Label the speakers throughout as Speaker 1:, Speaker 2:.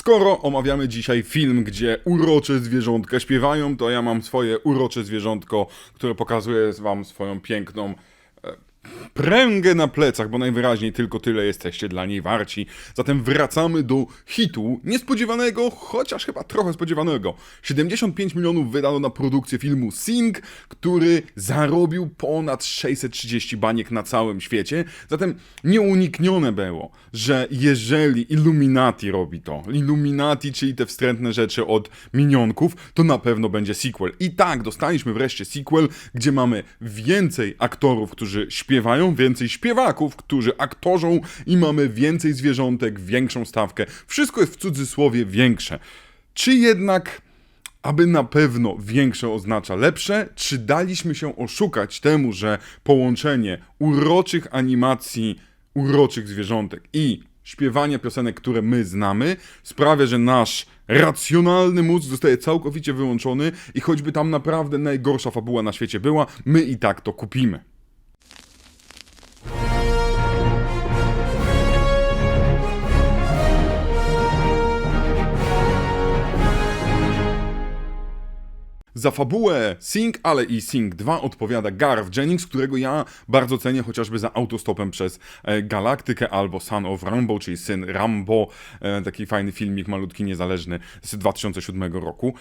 Speaker 1: Skoro omawiamy dzisiaj film, gdzie urocze zwierzątka śpiewają, to ja mam swoje urocze zwierzątko, które pokazuje wam swoją piękną pręgę na plecach, bo najwyraźniej tylko tyle jesteście dla niej warci. Zatem wracamy do hitu, niespodziewanego, chociaż chyba trochę spodziewanego. 75 milionów wydano na produkcję filmu Sing, który zarobił ponad 630 baniek na całym świecie. Zatem nieuniknione było, że jeżeli Illuminati robi to, Illuminati, czyli te wstrętne rzeczy od minionków, to na pewno będzie sequel. I tak, dostaliśmy wreszcie sequel, gdzie mamy więcej aktorów, którzy śpiewają, więcej śpiewaków, którzy aktorzą i mamy więcej zwierzątek, większą stawkę. Wszystko jest w cudzysłowie większe. Czy jednak aby na pewno większe oznacza lepsze, czy daliśmy się oszukać temu, że połączenie uroczych animacji, uroczych zwierzątek i śpiewania piosenek, które my znamy, sprawia, że nasz racjonalny mózg zostaje całkowicie wyłączony i choćby tam naprawdę najgorsza fabuła na świecie była, my i tak to kupimy. Za fabułę Sing, ale i Sing 2 odpowiada Garth Jennings, którego ja bardzo cenię chociażby za autostopem przez e, Galaktykę albo Son of Rambo, czyli syn Rambo, e, taki fajny filmik malutki, niezależny z 2007 roku.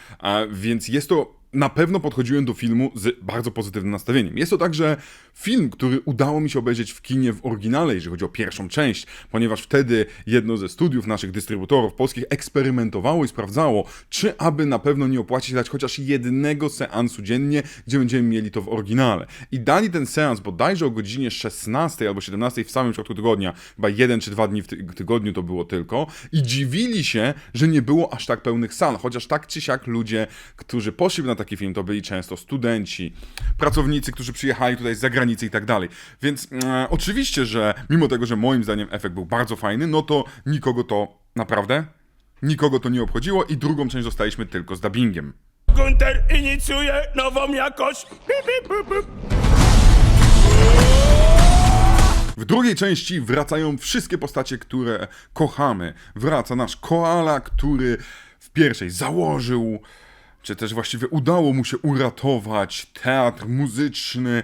Speaker 1: Więc jest to na pewno podchodziłem do filmu z bardzo pozytywnym nastawieniem. Jest to także film, który udało mi się obejrzeć w kinie w oryginale, jeżeli chodzi o pierwszą część, ponieważ wtedy jedno ze studiów naszych dystrybutorów polskich eksperymentowało i sprawdzało, czy aby na pewno nie opłaci się dać chociaż jednego seansu dziennie, gdzie będziemy mieli to w oryginale. I dali ten seans bodajże o godzinie 16 albo 17 w samym środku tygodnia, chyba jeden czy dwa dni w ty- tygodniu to było tylko, i dziwili się, że nie było aż tak pełnych sal, chociaż tak czy siak ludzie, którzy poszli na taki film, to byli często studenci, pracownicy, którzy przyjechali tutaj z zagranicy i tak dalej. Więc e, oczywiście, że mimo tego, że moim zdaniem efekt był bardzo fajny, no to nikogo to naprawdę, nikogo to nie obchodziło i drugą część dostaliśmy tylko z dubbingiem.
Speaker 2: Gunter inicjuje nową jakość.
Speaker 1: W drugiej części wracają wszystkie postacie, które kochamy. Wraca nasz koala, który w pierwszej założył, czy też właściwie udało mu się uratować teatr muzyczny.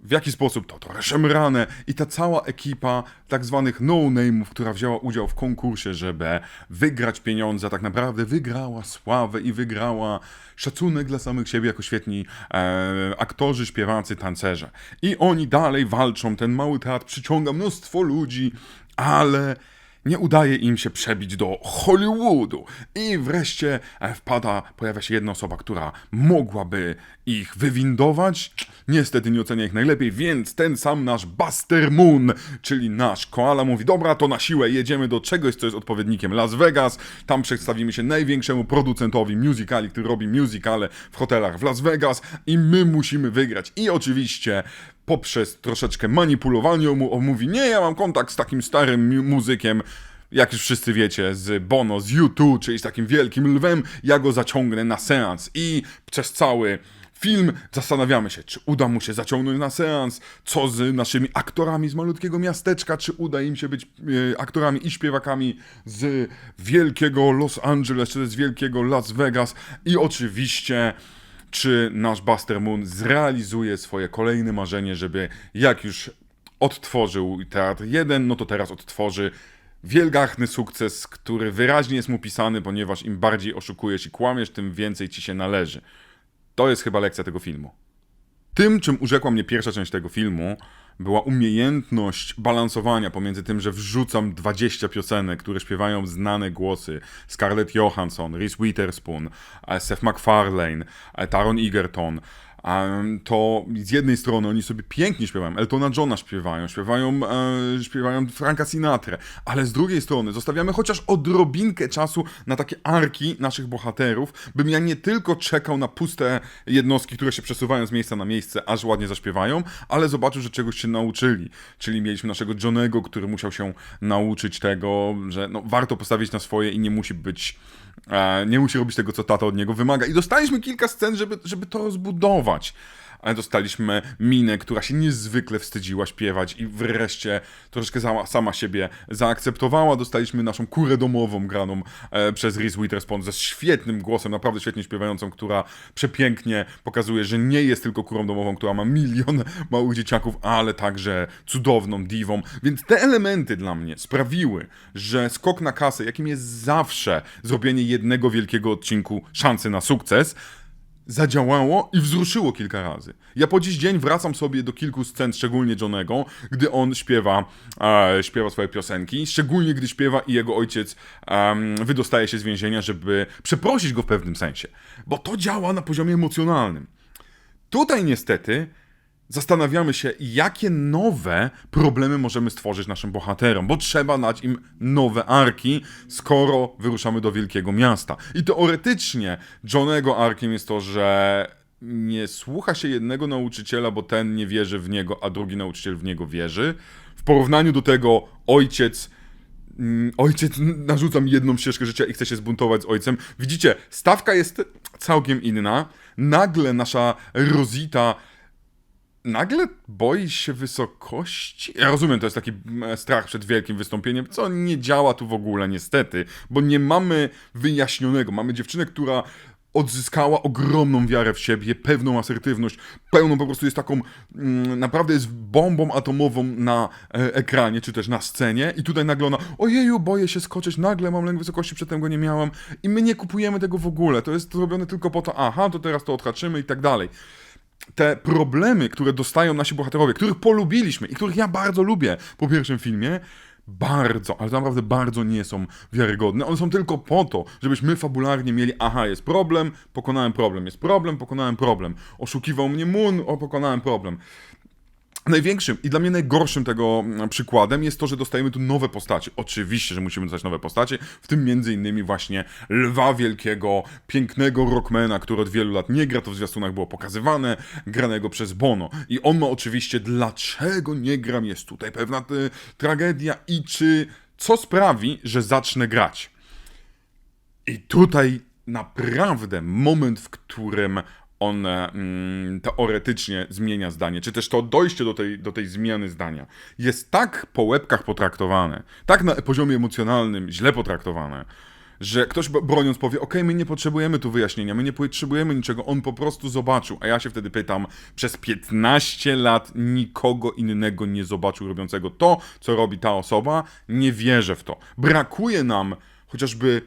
Speaker 1: W jaki sposób to trochę szemrane i ta cała ekipa tak zwanych no-name'ów, która wzięła udział w konkursie, żeby wygrać pieniądze, tak naprawdę wygrała sławę i wygrała szacunek dla samych siebie jako świetni e, aktorzy, śpiewacy, tancerze. I oni dalej walczą, ten mały teatr przyciąga mnóstwo ludzi, ale nie udaje im się przebić do Hollywoodu. I wreszcie e, wpada, pojawia się jedna osoba, która mogłaby ich wywindować. Niestety nie ocenia ich najlepiej, więc ten sam nasz Buster Moon, czyli nasz koala, mówi: Dobra, to na siłę jedziemy do czegoś, co jest odpowiednikiem Las Vegas. Tam przedstawimy się największemu producentowi musicali, który robi musicale w hotelach w Las Vegas, i my musimy wygrać. I oczywiście poprzez troszeczkę manipulowanie mu on mówi, nie, ja mam kontakt z takim starym mu- muzykiem, jak już wszyscy wiecie, z Bono, z U2, czyli z takim wielkim lwem, ja go zaciągnę na seans. I przez cały film zastanawiamy się, czy uda mu się zaciągnąć na seans, co z naszymi aktorami z malutkiego miasteczka, czy uda im się być e, aktorami i śpiewakami z wielkiego Los Angeles, czy z wielkiego Las Vegas. I oczywiście czy nasz Buster Moon zrealizuje swoje kolejne marzenie, żeby jak już odtworzył Teatr 1, no to teraz odtworzy wielgachny sukces, który wyraźnie jest mu pisany, ponieważ im bardziej oszukujesz i kłamiesz, tym więcej ci się należy. To jest chyba lekcja tego filmu. Tym, czym urzekła mnie pierwsza część tego filmu, była umiejętność balansowania pomiędzy tym, że wrzucam 20 piosenek, które śpiewają znane głosy. Scarlett Johansson, Reese Witherspoon, e, Seth MacFarlane, e, Taron Egerton. To z jednej strony oni sobie pięknie śpiewają, Eltona Johna śpiewają, śpiewają, e, śpiewają Franka Sinatra, ale z drugiej strony zostawiamy chociaż odrobinkę czasu na takie arki naszych bohaterów, bym ja nie tylko czekał na puste jednostki, które się przesuwają z miejsca na miejsce, aż ładnie zaśpiewają, ale zobaczył, że czegoś się nauczyli. Czyli mieliśmy naszego Johnego, który musiał się nauczyć tego, że no, warto postawić na swoje i nie musi być, nie musi robić tego, co tata od niego wymaga. I dostaliśmy kilka scen, żeby, żeby to rozbudować. Ale dostaliśmy Minę, która się niezwykle wstydziła śpiewać i wreszcie troszeczkę sama, sama siebie zaakceptowała. Dostaliśmy naszą kurę domową graną e, przez Reese Witherspoon ze świetnym głosem, naprawdę świetnie śpiewającą, która przepięknie pokazuje, że nie jest tylko kurą domową, która ma milion małych dzieciaków, ale także cudowną diwą. Więc te elementy dla mnie sprawiły, że skok na kasę, jakim jest zawsze zrobienie jednego wielkiego odcinku szansy na sukces, zadziałało i wzruszyło kilka razy. Ja po dziś dzień wracam sobie do kilku scen, szczególnie Johnego, gdy on śpiewa, e, śpiewa swoje piosenki, szczególnie gdy śpiewa i jego ojciec em, wydostaje się z więzienia, żeby przeprosić go w pewnym sensie. Bo to działa na poziomie emocjonalnym. Tutaj niestety zastanawiamy się, jakie nowe problemy możemy stworzyć naszym bohaterom, bo trzeba dać im nowe arki, skoro wyruszamy do wielkiego miasta. I teoretycznie Johnego arkiem jest to, że nie słucha się jednego nauczyciela, bo ten nie wierzy w niego, a drugi nauczyciel w niego wierzy. W porównaniu do tego ojciec Mm, ojciec narzuca mi jedną ścieżkę życia i chce się zbuntować z ojcem. Widzicie, stawka jest całkiem inna. Nagle nasza Rosita nagle boi się wysokości. Ja rozumiem, to jest taki strach przed wielkim wystąpieniem, co nie działa tu w ogóle niestety, bo nie mamy wyjaśnionego. Mamy dziewczynę, która odzyskała ogromną wiarę w siebie, pewną asertywność, pełną po prostu jest taką, mm, naprawdę jest bombą atomową na e, ekranie, czy też na scenie i tutaj nagle ona, ojeju, boję się skoczyć, nagle mam lęk wysokości, przedtem go nie miałam i my nie kupujemy tego w ogóle, to jest robione tylko po to, aha, to teraz to odhaczymy i tak dalej te problemy, które dostają nasi bohaterowie, których polubiliśmy i których ja bardzo lubię po pierwszym filmie, bardzo, ale naprawdę bardzo nie są wiarygodne. One są tylko po to, żebyśmy fabularnie mieli, aha, jest problem, pokonałem problem, jest problem, pokonałem problem. Oszukiwał mnie Moon, o, pokonałem problem. Największym i dla mnie najgorszym tego mm, przykładem jest to, że dostajemy tu nowe postacie. Oczywiście, że musimy dostać nowe postacie, w tym między innymi właśnie Lwa Wielkiego, pięknego rockmana, który od wielu lat nie gra, to w zwiastunach było pokazywane, granego przez Bono. I on ma oczywiście, dlaczego nie gram, jest tutaj pewna y, tragedia i czy, co sprawi, że zacznę grać. I tutaj naprawdę moment, w którym on mm, teoretycznie zmienia zdanie, czy też to dojście do tej, do tej zmiany zdania jest tak po łebkach potraktowane, tak na poziomie emocjonalnym źle potraktowane, że ktoś broniąc powie, okej, my nie potrzebujemy tu wyjaśnienia, my nie potrzebujemy niczego, on po prostu zobaczył, a ja się wtedy pytam, przez 15 lat nikogo innego nie zobaczył robiącego to, co robi ta osoba, nie wierzę w to. Brakuje nam chociażby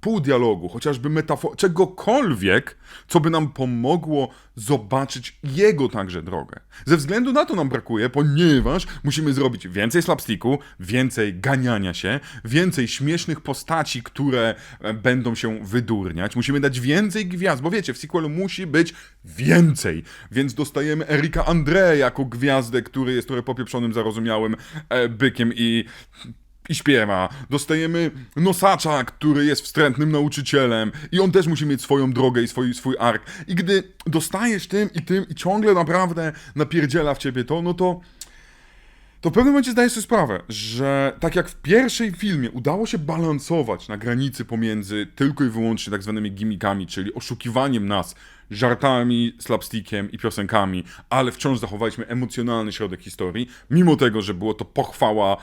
Speaker 1: pół dialogu, chociażby metafor, czegokolwiek, co by nam pomogło zobaczyć jego także drogę. Ze względu na to nam brakuje, ponieważ musimy zrobić więcej slapsticku, więcej ganiania się, więcej śmiesznych postaci, które e, będą się wydurniać. Musimy dać więcej gwiazd, bo wiecie, w sequelu musi być więcej. Więc dostajemy Erika Andre jako gwiazdę, który jest trochę popieprzonym, zarozumiałym e, bykiem i i śpiewa. Dostajemy nosacza, który jest wstrętnym nauczycielem i on też musi mieć swoją drogę i swój, swój ark. I gdy dostajesz tym i tym i ciągle naprawdę napierdziela w ciebie to, no to to w pewnym momencie zdajesz sobie sprawę, że tak jak w pierwszej filmie udało się balansować na granicy pomiędzy tylko i wyłącznie tak zwanymi gimmickami, czyli oszukiwaniem nas żartami, slapstickiem i piosenkami, ale wciąż zachowaliśmy emocjonalny środek historii, mimo tego, że było to pochwała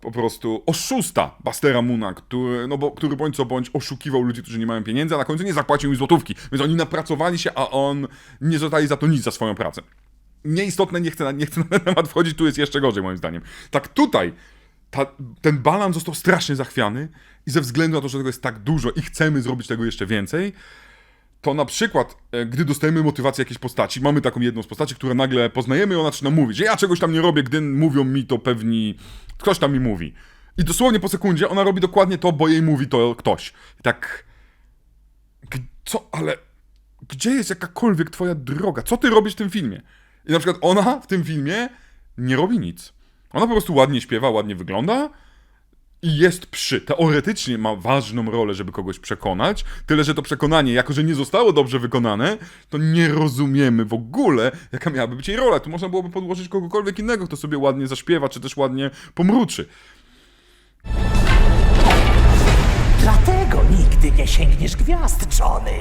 Speaker 1: po prostu oszusta Bastera Moona, który, no bo, który bądź co bądź oszukiwał ludzi, którzy nie mają pieniędzy, a na końcu nie zapłacił im złotówki, więc oni napracowali się, a on nie zostali za to nic za swoją pracę nieistotne, nie chcę, nie chcę na ten temat wchodzić, tu jest jeszcze gorzej moim zdaniem. Tak tutaj ta, ten balans został strasznie zachwiany i ze względu na to, że tego jest tak dużo i chcemy zrobić tego jeszcze więcej, to na przykład, e, gdy dostajemy motywację jakiejś postaci, mamy taką jedną z postaci, która nagle poznajemy i ona zaczyna mówić, że ja czegoś tam nie robię, gdy mówią mi to pewni... Ktoś tam mi mówi. I dosłownie po sekundzie ona robi dokładnie to, bo jej mówi to ktoś. I tak... Co? Ale... Gdzie jest jakakolwiek twoja droga? Co ty robisz w tym filmie? I na przykład ona w tym filmie nie robi nic. Ona po prostu ładnie śpiewa, ładnie wygląda i jest przy. Teoretycznie ma ważną rolę, żeby kogoś przekonać, tyle że to przekonanie, jako że nie zostało dobrze wykonane, to nie rozumiemy w ogóle, jaka miałaby być jej rola. Tu można byłoby podłożyć kogokolwiek innego, kto sobie ładnie zaśpiewa, czy też ładnie pomruczy.
Speaker 3: Dlatego nigdy nie sięgniesz gwiazd, Johnny.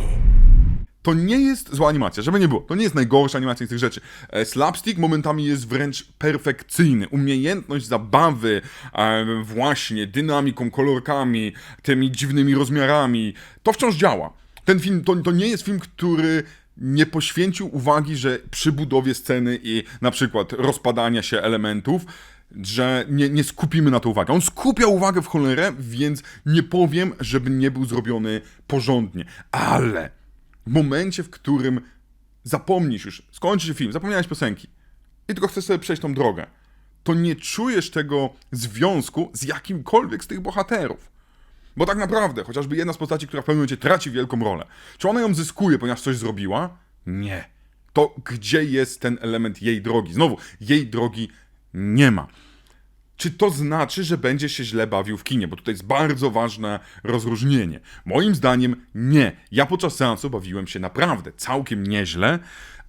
Speaker 1: To nie jest zła animacja, żeby nie było. To nie jest najgorsza animacja z tych rzeczy. E, Slapstick momentami jest wręcz perfekcyjny. Umiejętność zabawy, e, właśnie dynamiką, kolorkami, tymi dziwnymi rozmiarami, to wciąż działa. Ten film to, to nie jest film, który nie poświęcił uwagi, że przy budowie sceny i na przykład rozpadania się elementów, że nie, nie skupimy na to uwagę. On skupia uwagę w cholerę, więc nie powiem, żeby nie był zrobiony porządnie. Ale w momencie, w którym zapomnisz już, skończy się film, zapomniałeś piosenki i tylko chcesz sobie przejść tą drogę, to nie czujesz tego związku z jakimkolwiek z tych bohaterów. Bo tak naprawdę, chociażby jedna z postaci, która w pewnym momencie traci wielką rolę, czy ona ją zyskuje, ponieważ coś zrobiła? Nie. To gdzie jest ten element jej drogi? Znowu, jej drogi nie ma. Czy to znaczy, że będzie się źle bawił w kinie? Bo tutaj jest bardzo ważne rozróżnienie. Moim zdaniem nie. Ja podczas seansu bawiłem się naprawdę całkiem nieźle,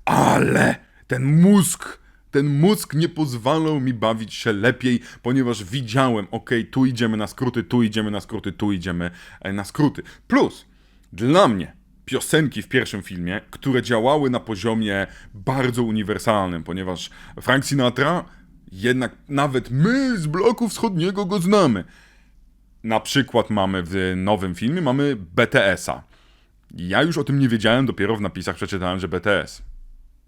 Speaker 1: ale ten mózg, ten mózg nie pozwalał mi bawić się lepiej, ponieważ widziałem, ok, tu idziemy na skróty, tu idziemy na skróty, tu idziemy e, na skróty. Plus, dla mnie piosenki w pierwszym filmie, które działały na poziomie bardzo uniwersalnym, ponieważ Frank Sinatra jednak nawet my z bloku wschodniego go znamy. Na przykład mamy w nowym filmie mamy BTS-a. Ja już o tym nie wiedziałem, dopiero w napisach przeczytałem, że BTS.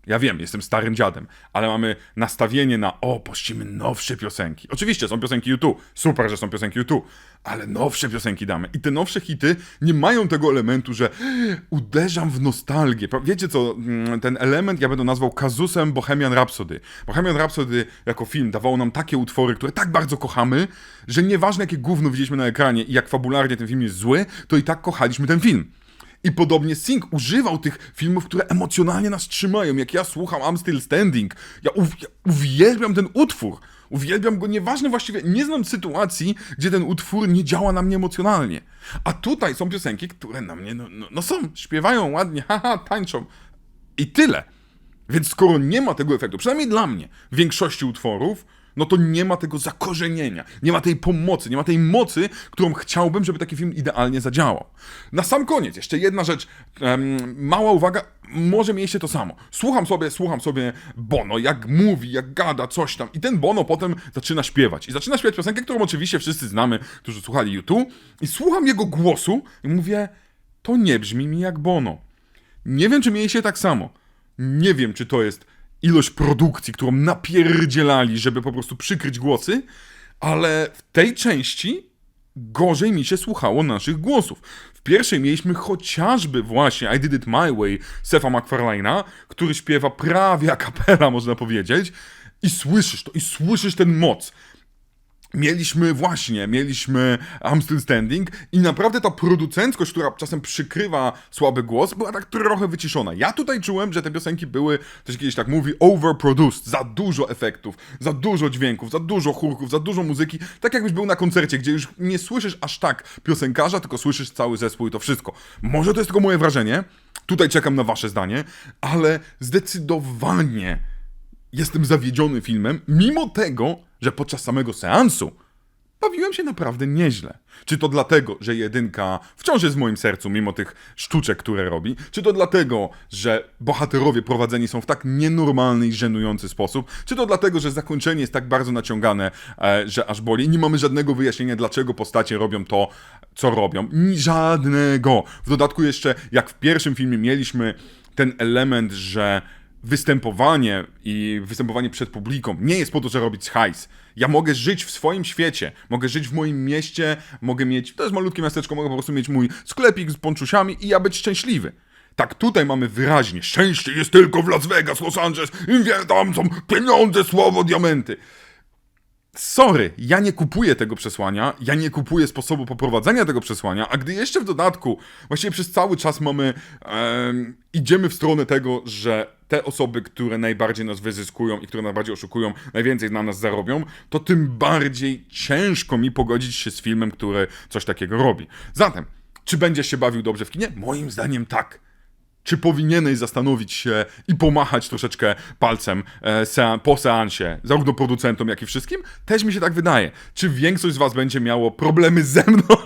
Speaker 1: Ja wiem, jestem starym dziadem, ale mamy nastawienie na o, puścimy nowsze piosenki. Oczywiście są piosenki YouTube, super, że są piosenki YouTube, ale nowsze piosenki damy. I te nowsze hity nie mają tego elementu, że uderzam w nostalgię. Wiecie co, mm, ten element ja będę nazwał kazusem Bohemian Rhapsody. Bohemian Rhapsody jako film dawało nam takie utwory, które tak bardzo kochamy, że nieważne jakie gówno widzieliśmy na ekranie i jak fabularnie ten film jest zły, to i tak kochaliśmy ten film. I podobnie Sing używał tych filmów, które emocjonalnie nas trzymają. Jak ja słucham I'm Still Standing, ja, uw- ja uwielbiam ten utwór. Uwielbiam go, nieważne właściwie, nie znam sytuacji, gdzie ten utwór nie działa na mnie emocjonalnie. A tutaj są piosenki, które na mnie, no, no, no są, śpiewają ładnie, haha, tańczą. I tyle. Więc skoro nie ma tego efektu, przynajmniej dla mnie, w większości utworów, no to nie ma tego zakorzenienia, nie ma tej pomocy, nie ma tej mocy, którą chciałbym, żeby taki film idealnie zadziałał. Na sam koniec, jeszcze jedna rzecz, mała uwaga, może mieliście to samo. Słucham sobie, słucham sobie Bono, jak mówi, jak gada, coś tam i ten Bono potem zaczyna śpiewać. I zaczyna śpiewać piosenkę, którą oczywiście wszyscy znamy, którzy słuchali YouTube i słucham jego głosu i mówię, to nie brzmi mi jak Bono. Nie wiem, czy mieliście tak samo. Nie wiem, czy to jest ilość produkcji, którą napierdzielali, żeby po prostu przykryć głosy, ale w tej części gorzej mi się słuchało naszych głosów. W pierwszej mieliśmy chociażby właśnie I Did It My Way Sefa MacFarlane'a, który śpiewa prawie a można powiedzieć, i słyszysz to, i słyszysz ten moc. Mieliśmy właśnie, mieliśmy I'm Still Standing i naprawdę ta producenckość, która czasem przykrywa słaby głos, była tak trochę wyciszona. Ja tutaj czułem, że te piosenki były, to się kiedyś tak mówi, overproduced, za dużo efektów, za dużo dźwięków, za dużo chórków, za dużo muzyki, tak jakbyś był na koncercie, gdzie już nie słyszysz aż tak piosenkarza, tylko słyszysz cały zespół i to wszystko. Może to jest tylko moje wrażenie, tutaj czekam na wasze zdanie, ale zdecydowanie jestem zawiedziony filmem, mimo tego, że podczas samego seansu bawiłem się naprawdę nieźle. Czy to dlatego, że jedynka wciąż jest w moim sercu, mimo tych sztuczek, które robi? Czy to dlatego, że bohaterowie prowadzeni są w tak nienormalny i żenujący sposób? Czy to dlatego, że zakończenie jest tak bardzo naciągane, e, że aż boli? Nie mamy żadnego wyjaśnienia, dlaczego postacie robią to, co robią. Żadnego. W dodatku jeszcze, jak w pierwszym filmie mieliśmy ten element, że występowanie i występowanie przed publiką nie jest po to, żeby robić hajs. Ja mogę żyć w swoim świecie, mogę żyć w moim mieście, mogę mieć, to jest malutkie miasteczko, mogę po prostu mieć mój sklepik z ponczusiami i ja być szczęśliwy. Tak tutaj mamy wyraźnie, szczęście jest tylko w Las Vegas, Los Angeles, im wie- tam są pieniądze, słowo, diamenty. Sorry, ja nie kupuję tego przesłania, ja nie kupuję sposobu poprowadzenia tego przesłania, a gdy jeszcze w dodatku, właściwie przez cały czas mamy, em, idziemy w stronę tego, że te osoby, które najbardziej nas wyzyskują i które najbardziej oszukują, najwięcej na nas zarobią, to tym bardziej ciężko mi pogodzić się z filmem, który coś takiego robi. Zatem, czy będziesz się bawił dobrze w kinie? Moim zdaniem tak. Czy powinieneś zastanowić się i pomachać troszeczkę palcem e, po seansie, zarówno producentom, jak i wszystkim? Też mi się tak wydaje. Czy większość z Was będzie miało problemy ze mną,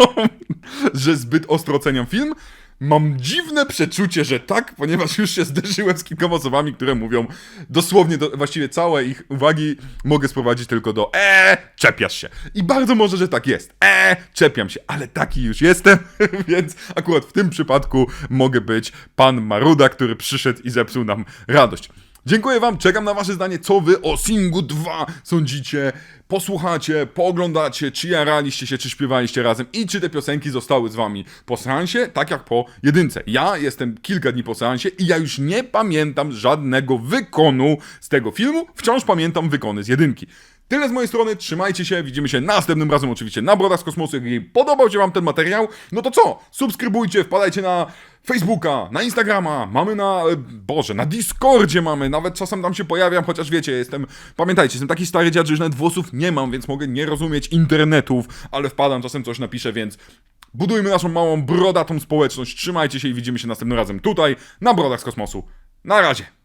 Speaker 1: że zbyt ostro oceniam film? Mam dziwne przeczucie, że tak, ponieważ już się zderzyłem z kilkoma osobami, które mówią dosłownie, do, właściwie całe ich uwagi mogę sprowadzić tylko do eee, czepiasz się. I bardzo może, że tak jest. Eee, czepiam się, ale taki już jestem, więc akurat w tym przypadku mogę być pan Maruda, który przyszedł i zepsuł nam radość. Dziękuję wam, czekam na wasze zdanie, co wy o Singu 2 sądzicie. Posłuchacie, pooglądacie, czy jaraliście się, czy śpiewaliście razem i czy te piosenki zostały z wami po seansie, tak jak po jedynce. Ja jestem kilka dni po seansie i ja już nie pamiętam żadnego wykonu z tego filmu, wciąż pamiętam wykony z jedynki. Tyle z mojej strony, trzymajcie się, widzimy się następnym razem oczywiście na Brodach z Kosmosu. Jeżeli podobał się wam ten materiał, no to co? Subskrybujcie, wpadajcie na Facebooka, na Instagrama, mamy na, e, Boże, na Discordzie mamy, nawet czasem tam się pojawiam, chociaż wiecie, jestem, pamiętajcie, jestem taki stary dziad, że już nawet włosów nie mam, więc mogę nie rozumieć internetów, ale wpadam, czasem coś napiszę, więc budujmy naszą małą, brodatą społeczność, trzymajcie się i widzimy się następnym razem tutaj, na Brodach z Kosmosu. Na razie!